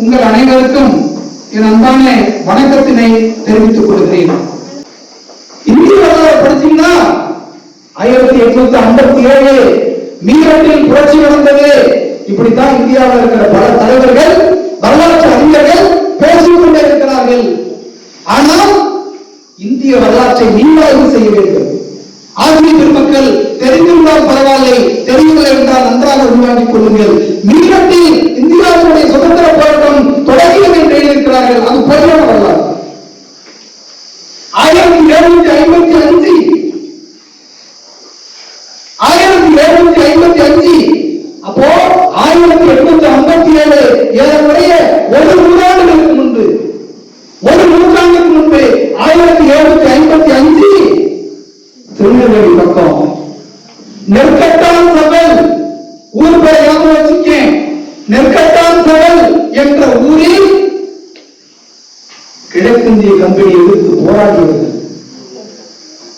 உங்கள் அனைவருக்கும் என் அன்பான வணக்கத்தினை தெரிவித்துக் கொள்கிறேன். இந்திய வரலாறு படிச்சீங்கன்னா ஆயிரத்தி எட்நூத்தி ஐம்பத்தி ஏழு மீரட்டில் புரட்சி நடந்தது. இப்படித்தான் இந்தியாவில் இருக்கிற பல தலைவர்கள் வரலாற்று அறிஞர்கள் பேசிக் கொண்டே இருக்கிறார்கள். ஆனால் இந்திய வரலாற்றை மீளாய்வு செய்ய வேண்டும். ஆசிரிய பெருமக்கள் தெரிந்திருந்தால் பரவாயில்லை தெரியவில்லை என்றால் நன்றாக உருவாக்கிக் கொள்ளுங்கள். மீனத்தில் இந்தியாவுடைய சுதந்திர போராட்டம் தொடங்கியது என்று எழுதியிருக்கிறார்கள் அது பொய்யான வரலாறு ஆயிரத்தி எழுநூத்தி ஐம்பத்தி அஞ்சு ஆயிரத்தி எழுநூத்தி ஐம்பத்தி அஞ்சு அப்போ ஆயிரத்தி எட்நூத்தி ஐம்பத்தி ஏழு ஏறக்குறைய ஒரு நூறாண்டுகளுக்கு முன்பு ஒரு நூற்றாண்டுக்கு முன்பு ஆயிரத்தி எழுநூத்தி ஐம்பத்தி அஞ்சு திருநெல்வேலி பக்கம் நெற்கட்டான் சபல் ஊர் பேர் ஞாபகம் வச்சுக்கேன். நெற்கட்டான் சபல் என்ற ஊரில் கிழக்கிந்திய கம்பெனி எதிர்த்து போராடியவர்கள்.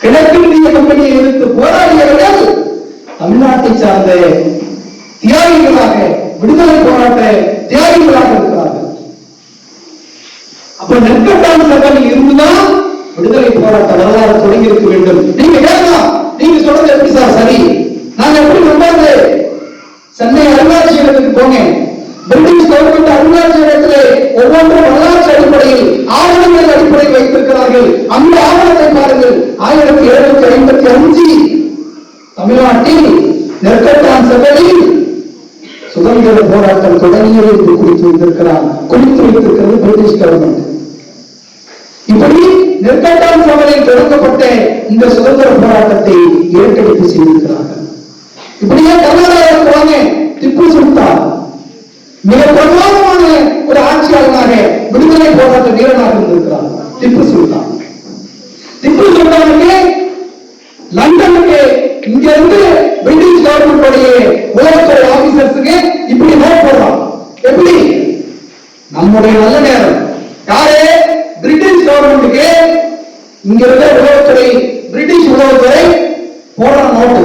கிழக்கிந்திய கம்பெனியை எதிர்த்து போராடியவர்கள் தமிழ்நாட்டை சார்ந்த தியாகிகளாக விடுதலை போராட்ட தியாகிகளாக இருக்கிறார்கள். அப்ப நெற்கட்டான் சபல் இருந்துதான் விடுதலை போராட்ட வரலாறு தொடங்கி இருக்க வேண்டும். நீங்க கேட்கலாம். நீங்க சொல்றது எப்படி சார் சரி? நாங்க எப்படி சென்னை அருங்காட்சியகத்துக்கு போனேன். பிரிட்டிஷ் கவர்மெண்ட் அருங்காட்சியகத்திலே ஒவ்வொன்றும் வரலாற்று அடிப்படையில் ஆவணங்கள் அடிப்படையில் வைத்திருக்கிறார்கள். அந்த ஆவணத்தை பாருங்கள். ஆயிரத்தி எழுநூத்தி ஐம்பத்தி அஞ்சு தமிழ்நாட்டில் நெற்கட்டான் சபையில் சுதந்திர போராட்டம் தொடங்கியது என்று குறித்து வைத்திருக்கிறார் குறித்து வைத்திருக்கிறது பிரிட்டிஷ் கவர்மெண்ட். இப்படி நெற்கட்டான் சபையில் தொடங்கப்பட்ட இந்த சுதந்திர போராட்டத்தை ஏற்கனவே செய்திருக்கிறார்கள். இப்படியே கர்நாடகாவுக்கு போனே திப்பு சுல்தான். மிக பிரமாதமான ஒரு ஆட்சியாளனாக விடுதலை போராட்ட வீரனாக இருந்திருக்கிறார் திப்பு சுல்தான். திப்பு சுல்தானுக்கு லண்டனுக்கு இங்க இருந்து பிரிட்டிஷ் கவர்மெண்ட் உடைய உலகத்துறை ஆபீசர்ஸுக்கு இப்படி நோட் போடுறான். எப்படி? நம்முடைய நல்ல நேரம். யாரே? பிரிட்டிஷ் கவர்மெண்ட்டுக்கு இங்க இருந்த உலகத்துறை பிரிட்டிஷ் உலகத்துறை போடுறான் நோட்டு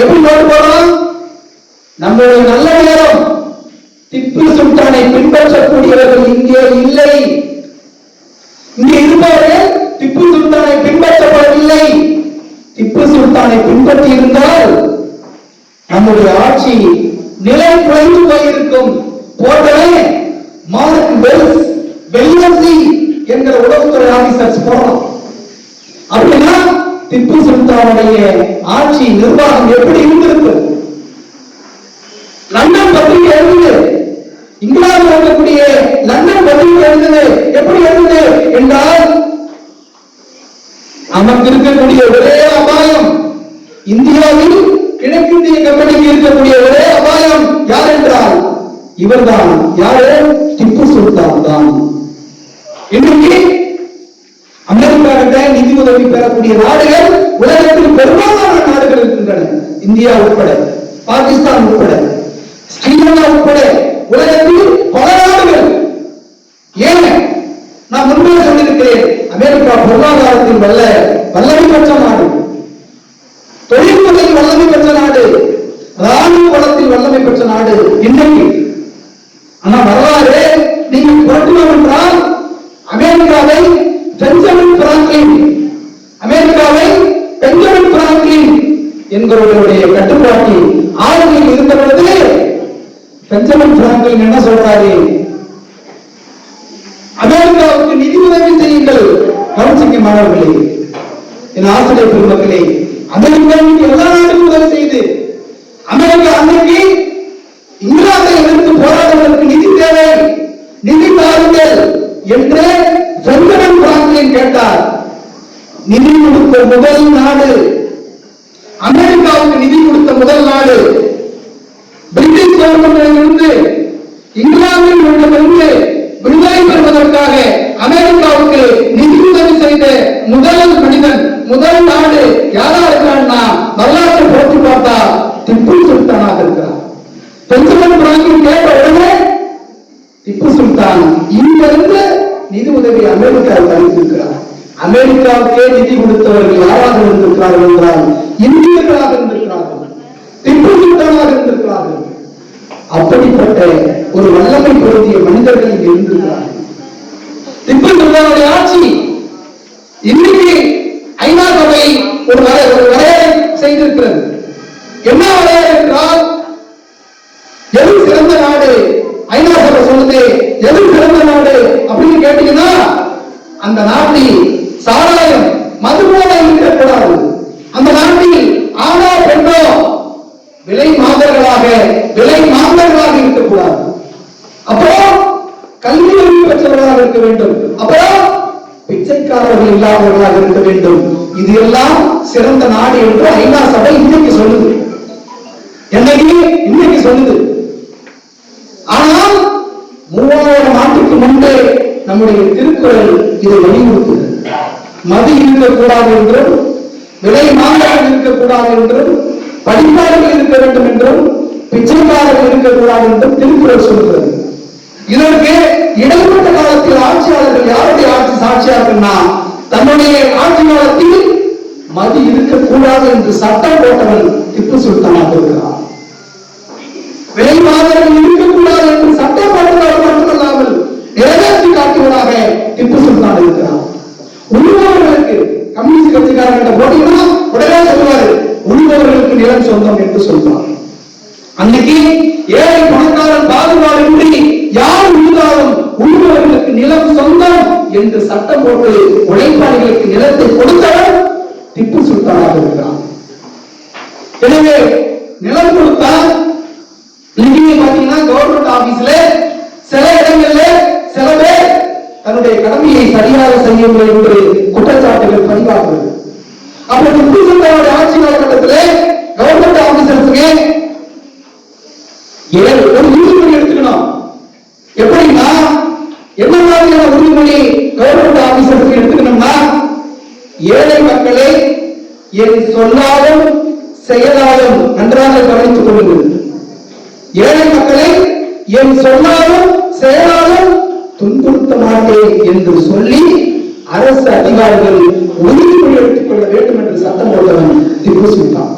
எப்படி நோட்டு போடுறான் நம்முடைய நல்ல நேரம் திப்பு சுல்தானை பின்பற்றக்கூடியவர்கள் இங்கே இல்லை. இங்கே இருப்பவர்கள் திப்பு சுல்தானை பின்பற்றப்படவில்லை. திப்பு சுல்தானை பின்பற்றி இருந்தால் நம்முடைய ஆட்சி நிலை குறைந்து போயிருக்கும். போட்டவே மார்க் வெல்ஸ் வெல்லசி என்கிற உளவுத்துறை ஆபீசர்ஸ் போறோம் அப்படின்னா திப்பு சுல்தானுடைய ஆட்சி நிர்வாகம் எப்படி இருந்திருக்கும்? லண்டன் பத்திரிகை எழுதுது இங்கிலாந்து இருக்கக்கூடிய லண்டன் பத்திரிகை எழுந்தது எப்படி எழுந்தது என்றால் நமக்கு இருக்கக்கூடிய ஒரே அபாயம் இந்தியாவில் கிழக்கிந்திய கம்பெனிக்கு இருக்கக்கூடிய ஒரே அபாயம் யார் என்றால் இவர்தான். யாரு? திப்பு சுல்தான் தான். இன்னைக்கு அமெரிக்கா கிட்ட நிதி உதவி பெறக்கூடிய நாடுகள் உலகத்தில் பெரும்பாலான நாடுகள் இருக்கின்றன. இந்தியா உட்பட பாகிஸ்தான் உட்பட ஸ்ரீலங்கா உட்பட உலகத்தில் பல நாடுகள் ஏன் நான் முன்பே சொல்லியிருக்கிறேன் அமெரிக்கா பொருளாதாரத்தில் வல்ல வல்லமை பெற்ற நாடு. தொழில்துறையில் வல்லமை பெற்ற நாடு. ராணுவ வளத்தில் வல்லமை பெற்ற நாடு இன்னைக்கு. ஆனா வரலாறு நீங்க புரட்டினோம் என்றால் அமெரிக்காவை பெஞ்சமின் பிராங்க்லின் அமெரிக்காவை பெஞ்சமின் பிராங்க்லின் என்கிறவர்களுடைய கட்டுப்பாட்டில் ஆளுநர் இருந்த பொழுது பெஞ்சமின் பிராங்க்லின் என்ன சொல்றாரு? அமெரிக்காவுக்கு நிதி உதவி செய்யுங்கள். கவனிச்சிங்க மாணவர்களே என் ஆசிரியர் பெருமக்களே அமெரிக்காவுக்கு எல்லா நாட்டுக்கும் உதவி செய்து அமெரிக்கா அன்னைக்கு இங்கிலாந்தை எதிர்த்து போராடுவதற்கு நிதி தேவை நிதி தாருங்கள் என்று சொந்தமன் பிராங்க்லின் கேட்டார். நிதி கொடுத்த முதல் நாடு அமெரிக்காவுக்கு நிதி கொடுத்த முதல் நாடு பிரிட்டிஷ் கவர்மெண்டிலிருந்து இங்கிலாந்தில் உள்ளதிலிருந்து அமெரிக்காவுக்கு நிதி உதவி செய்த முதல் மனிதன் முதல் நாடு யாரா இருக்கிறான்னா வரலாற்றை போட்டு பார்த்தா திப்பு சுல்தானாக இருக்கிறார். பெஞ்சமின் பிராங்கின் கேட்ட உடனே திப்பு சுல்தான் இங்கிருந்து நிதி உதவி அமெரிக்காவுக்கு அளித்திருக்கிறார் அமெரிக்காவுக்கே நிதி கொடுத்தவர்கள் யாராக இருந்திருக்கிறார்கள் என்றால் இந்தியர்களாக இருந்திருக்கிறார்கள். திப்பு சுல்தானாக இருந்திருக்கிறார்கள். அப்படிப்பட்ட ஒரு வல்லமை பொருந்திய மனிதர்கள் இங்கு இருந்திருக்கிறார்கள். திப்பு ஆட்சி. இன்னைக்கு ஐநா சபை ஒரு ஒரு வரையறை செய்திருக்கிறது. என்ன வரையறை என்றால் எது சிறந்த நாடு? ஐநா சபை சொல்லுது எது சிறந்த நாடு அப்படின்னு கேட்டீங்கன்னா அந்த நாட்டில் சாராயம் மதுபோதை இருக்கக்கூடாது. அந்த நாட்டில் ஆணோ பெண்ணோ விலை மாதர்களாக விலை மாதர்களாக இருக்கக்கூடாது. அறிவு இருக்க வேண்டும். அப்புறம் பிச்சைக்காரர்கள் இல்லாதவர்களாக இருக்க வேண்டும். இது எல்லாம் சிறந்த நாடு என்று ஐநா சபை இன்னைக்கு சொல்லுது. என்னைக்கு இன்னைக்கு சொல்லுது. ஆனால் மூவாயிரம் ஆண்டுக்கு முன்பே நம்முடைய திருக்குறள் இதை வலியுறுத்துகிறது மது இருக்கக்கூடாது என்றும் விலை மாணவர்கள் இருக்கக்கூடாது என்றும் படிப்பாளர்கள் இருக்க வேண்டும் என்றும் பிச்சைக்காரர்கள் இருக்கக்கூடாது என்றும் திருக்குறள் சொல்கிறது. இதற்கு இடம் காலத்தில் ஆட்சியாளர்கள் யாருடைய ஆட்சி சாட்சியார்கள்னா தன்னுடைய ஆட்சி காலத்தில் மது இருக்கக்கூடாது என்று சட்டம் போட்டவன் திப்பு சுல்தானாக இருக்கிறான். விலை மாதர்கள் இருக்கக்கூடாது என்று சட்டம் போட்டதாக மட்டுமல்லாமல் நிறைவேற்றி காட்டுவதாக திப்பு சுல்தான் இருக்கிறான். உழுபவர்களுக்கு கம்யூனிஸ்ட் கட்சிக்காரர்கிட்ட போட்டீங்கன்னா உடனே சொல்லுவாரு உழுபவர்களுக்கு நிலம் சொந்தம் என்று சொல்றார் அன்னைக்கு ஏழை பணக்காரன் பாகுபாடின்றி யார் உழுதாலும் உரிமையாளர்களுக்கு நிலம் சொந்தம் என்று சட்டம் போட்டு உழைப்பாளிகளுக்கு நிலத்தை கொடுத்தவர் திப்பு சுல்தானாக இருக்கிறார். எனவே நிலம் கொடுத்தா இங்கே பாத்தீங்கன்னா கவர்மெண்ட் ஆபீஸ்ல சில இடங்கள்ல சில பேர் தன்னுடைய கடமையை சரியாக செய்யவில்லை என்று குற்றச்சாட்டுகள் பதிவாகிறது அப்ப திப்பு சுல்தானுடைய ஆட்சி காலகட்டத்தில் கவர்மெண்ட் ஆபீசர்ஸுக்கு ஏழு ஒரு நீதிபதி எடுத்துக்கணும். மாதிரியான உறுதிமொழி கவர்மெண்ட் ஆபீசர்ஸுக்கு எடுத்துக்கணும்னா ஏழை மக்களை என் சொல்லாலும் செயலாலும் நன்றாக கவனித்துக் கொள்ளுங்கள். ஏழை மக்களை என் சொல்லாலும் செயலாலும் துன்புறுத்த மாட்டேன் என்று சொல்லி அரசு அதிகாரிகள் உறுதிமொழி எடுத்துக் கொள்ள வேண்டும் என்று சட்டம் போட்டவன் திப்பு சுல்தான்.